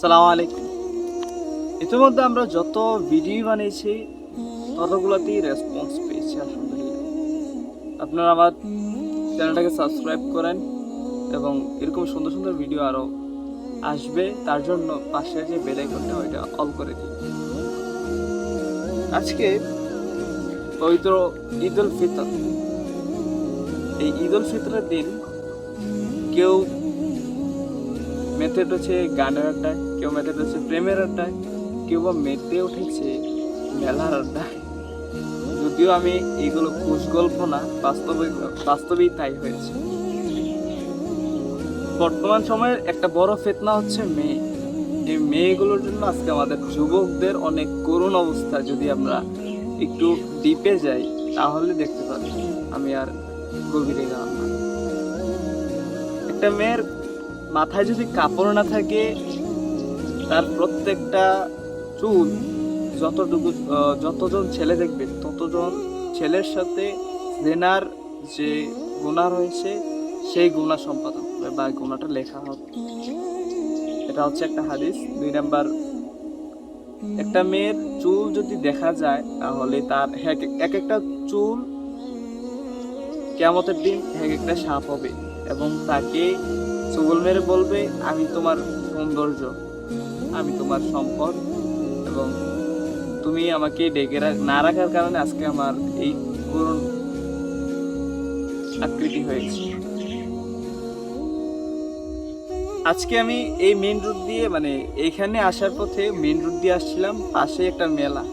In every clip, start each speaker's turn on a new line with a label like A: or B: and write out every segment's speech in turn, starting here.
A: সালাম আলাইকুম। ইতিমধ্যে আমরা যত ভিডিও বানিয়েছি, ততগুলোতেই রেসপন্স পেয়েছি, আলহামদুলিল্লাহ। আপনারা আমার চ্যানেলটাকে সাবস্ক্রাইব করেন এবং এরকম সুন্দর সুন্দর ভিডিও আরও আসবে, তার জন্য পাশে যে বেল আইকনটা ওইটা অল করে দিন। আজকে পবিত্র ঈদ উল ফিতর। এই ঈদ উল ফিতরের দিন কেউ মেতে উঠেছে গানের আড্ডায়, কেউ মেতে উঠেছে প্রেমের আড্ডায়, কেউ বা মেতে উঠেছে মেলার আড্ডায়। যদিও আমি এগুলো খুশ গল্প না বাস্তবে বাস্তবেই তাই হয়েছে। বর্তমান সময়ের একটা বড় ফেতনা হচ্ছে মেয়ে। এই মেয়েগুলোর জন্য আজকে আমাদের যুবকদের অনেক করুণ অবস্থা। যদি আমরা একটু ডিপে যাই, তাহলে দেখতে পাবো আমি আর গভীরে গেলাম না। একটা মেয়ের মাথায় যদি কাপড় না থাকে, তার প্রত্যেকটা চুল যতটুকু যতজন ছেলে দেখবে, ততজন ছেলের সাথে জেনার যে গুণা রয়েছে, সেই গুণা সম্পাদন বা গুণাটা লেখা হবে। এটা হচ্ছে একটা হাদিস, দুই নাম্বার। একটা মেয়ের চুল যদি দেখা যায়, তাহলে তার এক একটা চুল কেমতের দিন এক একটা সাপ হবে এবং তাকে চুগল মেরে বলবে, আমি তোমার সৌন্দর্য, আমি তোমার সম্পদ এবং তুমি আমাকে ডেকে না রাখার কারণে আজকে আমার এই করুণ আকৃতি হয়েছে। আজকে আমি এই মেন রুট দিয়ে মানে এইখানে আসার পথে মেন রুট দিয়ে আসছিলাম, পাশে একটা মেলা।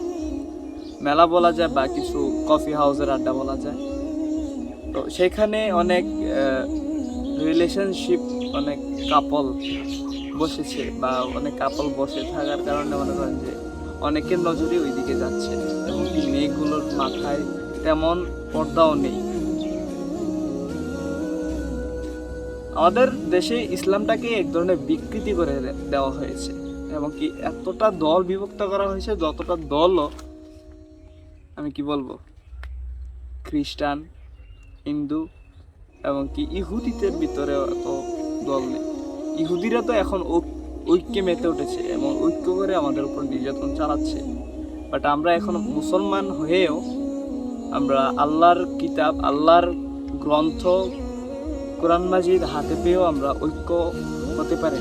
A: মেলা বলা যায় বা কিছু কফি হাউসের আড্ডা বলা যায়। তো সেখানে অনেক রিলেশনশিপ অনেক কাপল বসেছে বা অনেক কাপল বসে থাকার কারণে মনে করেন যে অনেকের নজরে ওইদিকে যাচ্ছে এবং মেয়েগুলোর মাথায় তেমন পর্দাও নেই। আমাদের দেশে ইসলামটাকে এক ধরনের বিকৃতি করে দেওয়া হয়েছে এবং কি এতটা দল বিভক্ত করা হয়েছে, যতটা দলও, আমি কি বলব, খ্রিস্টান, হিন্দু এবং কি ইহুদিদের ভিতরেও এত দল নেই। ইহুদিরা তো এখন ঐক্যে মেতে উঠেছে এবং ঐক্য করে আমাদের উপর নির্যাতন চালাচ্ছে। বাট আমরা এখন মুসলমান হয়েও আমরা আল্লাহর কিতাব, আল্লাহর গ্রন্থ, কোরআন মাজিদ হাতে পেয়েও আমরা ঐক্য হতে পারি।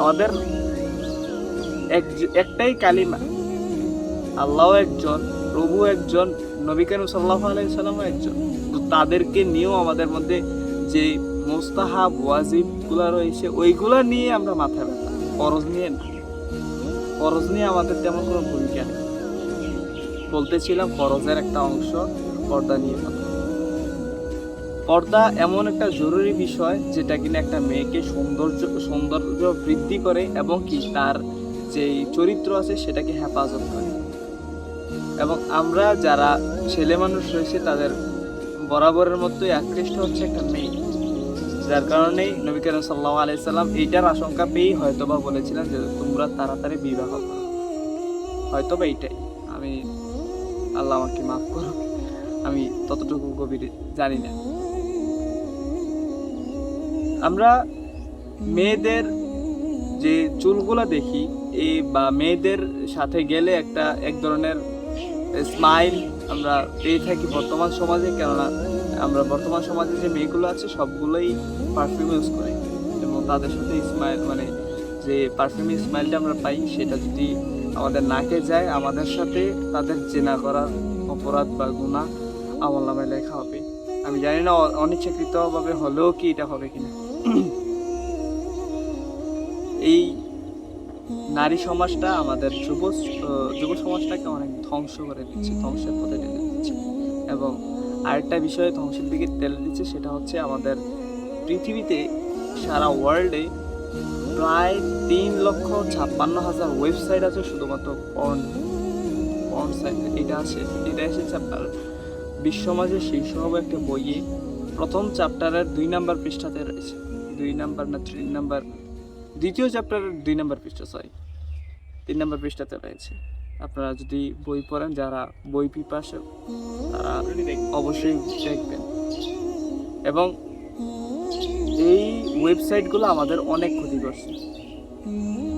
A: আমাদের এক একটাই কালিমা আল্লাহ একজন প্রভু একজন, নবী করিম সাল্লাহ আলাইসাল্লামও একজন। তো তাদেরকে নিয়েও আমাদের মধ্যে যে মোস্তাহাব ওয়াজিবগুলো রয়েছে, ওইগুলা নিয়ে আমরা মাথা ব্যথা। ফরজ নিয়ে না। ফরজ নিয়ে আমাদের তেমন কোনো ভূমিকা নেই। বলতেছিলাম, ফরজের একটা অংশ পর্দা নিয়ে কথা পর্দা এমন একটা জরুরি বিষয় যেটা কিনা একটা মেয়েকে সৌন্দর্য সৌন্দর্য বৃদ্ধি করে এবং কি তার যে চরিত্র আছে সেটাকে হেফাজত করে। এবং আমরা যারা ছেলে মানুষ রয়েছে তাদের বরাবরের মতোই আকৃষ্ট হচ্ছে একটা মেয়ে। যার কারণেই নবী করিম সাল্লাহ আলাইসাল্লাম এইটার আশঙ্কা পেয়েই হয়তোবা বলেছিলেন যে তোমরা তাড়াতাড়ি বিবাহ করো। হয়তোবা এইটাই। আমি, আল্লাহ আমাকে মাফ করো আমি ততটুকু গভীর জানি না। আমরা মেয়েদের যে চুলগুলো দেখি এই বা মেয়েদের সাথে গেলে একটা এক ধরনের স্মাইল আমরা পেয়ে থাকি বর্তমান সমাজে। কেননা আমরা বর্তমান সমাজে যে মেয়েগুলো আছে, সবগুলোই পারফিউম ইউজ করে। এবং তাদের সাথে স্মাইল মানে যে পারফিউম স্মাইলটা আমরা পাই, সেটা যদি আমাদের নাকে যায়, আমাদের সাথে তাদের জেনা করার অপরাধ বা গুণা আমল নামায় লেখা হবে। আমি জানি না অনিচ্ছাকৃতভাবে হলেও কি এটা হবে কিনা। এই নারী সমাজটা আমাদের যুব যুব সমাজটাকে অনেক ধ্বংস করে দিচ্ছে, ধ্বংসের পথে ঠেলে দিচ্ছে। এবং আরেকটা বিষয়ে ধ্বংসের দিকে ঠেলে দিচ্ছে, সেটা হচ্ছে আমাদের পৃথিবীতে সারা ওয়ার্ল্ডে প্রায় তিন লক্ষ ছাপ্পান্ন হাজার ওয়েবসাইট আছে, শুধুমাত্র পর্ন পর্ন সাইট এটা আছে, এটা এসেছে আপনার বিশ্বমাঝে শীর্ষ হবে একটা বইয়ে। প্রথম চ্যাপ্টারের দুই নাম্বার পৃষ্ঠাতে রয়েছে। দুই নাম্বার না থ্রি নাম্বার? দ্বিতীয় চ্যাপ্টারের দুই নাম্বার পৃষ্ঠা সরি তিন নাম্বার পৃষ্ঠাতে রয়েছে। আপনারা যদি বই পড়েন, যারা বই পিপাসে, তারা অবশ্যই দেখবেন। এবং এই ওয়েবসাইটগুলো আমাদের অনেক ক্ষতি করছে।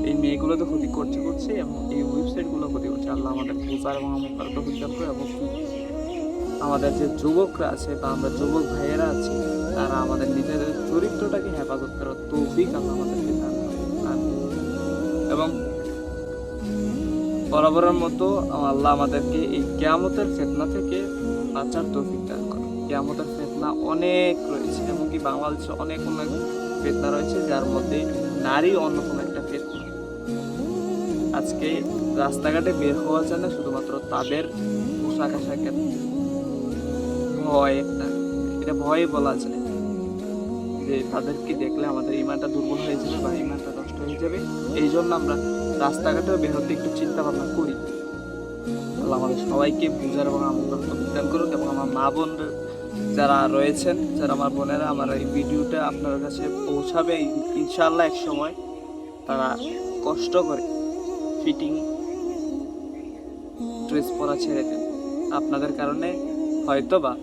A: এই মেয়ে এগুলোতে ক্ষতি করছে করছে এবং এই ওয়েবসাইটগুলো ক্ষতি করছে। আল্লাহ আমাদের বোঝার এবং আমার করে এবং আমাদের যে যুবকরা আছে বা আমরা যুবক ভাইয়েরা আছি, তারা আমাদের নিজেদের চরিত্রটাকে হেফাজত করার তৌফিক আল্লাহ আমাদেরকে দান। এবং বরাবরের মতো আল্লাহ আমাদেরকে এই কেয়ামতের ফেতনা থেকে বাঁচার তৌফিক দান করে কেয়ামতের ফেতনা অনেক রয়েছে এমনকি বাংলাদেশে অনেক অনেক ফেতনা রয়েছে, যার মধ্যে নারী অন্যতম একটা ফেতনা। আজকে রাস্তাঘাটে বের হওয়া যায় না, শুধুমাত্র তাদের পোশাক আশাকের ভয় একটা। এটা ভয়ে বলা যায়। যে তাদেরকে দেখলে আমাদের ইমানটা দুর্বল হয়ে যাবে বা ইমানটা নষ্ট হয়ে যাবে। এই জন্য আমরা রাস্তাঘাটেও বের হতে একটু চিন্তা ভাবনা করি। আল্লাহ আমাদের সবাইকে বুঝার এবং আমল বিজ্ঞান করুক এবং আমার মা বোন যারা রয়েছেন, যারা আমার বোনেরা, আমার এই ভিডিওটা আপনার কাছে পৌঁছাবে ইন- ইনশাআল্লাহ এক সময়। তারা কষ্ট করে ফিটিং ড্রেস পরা ছেড়ে দেন। আপনাদের কারণে হয়তো বা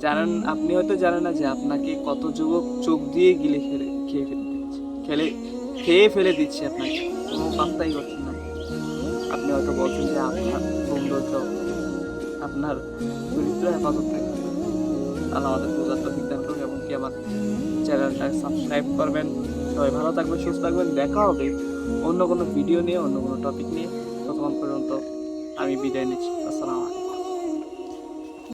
A: জানেন, আপনি হয়তো জানেন না যে আপনাকে কত যুবক চোখ দিয়ে গিলে খেলে, খেয়ে ফেলে দিচ্ছে। খেলে, খেয়ে ফেলে দিচ্ছে আপনাকে। কোনো পাত্তাই করছেন না। আপনি হয়তো বলছেন যে আপনার সৌন্দর্য আপনার চরিত্র হেফাজত থাকবে আল্লাহ আমাদের বোঝার তো বিজ্ঞান করুন এবং কি আমার চ্যানেলটা সাবস্ক্রাইব করবেন। সবাই ভালো থাকবেন, সুস্থ থাকবেন। দেখা হবে অন্য কোনো ভিডিও নিয়ে, অন্য কোনো টপিক নিয়ে। ততক্ষণ পর্যন্ত আমি বিদায় নিচ্ছি। আসসালাম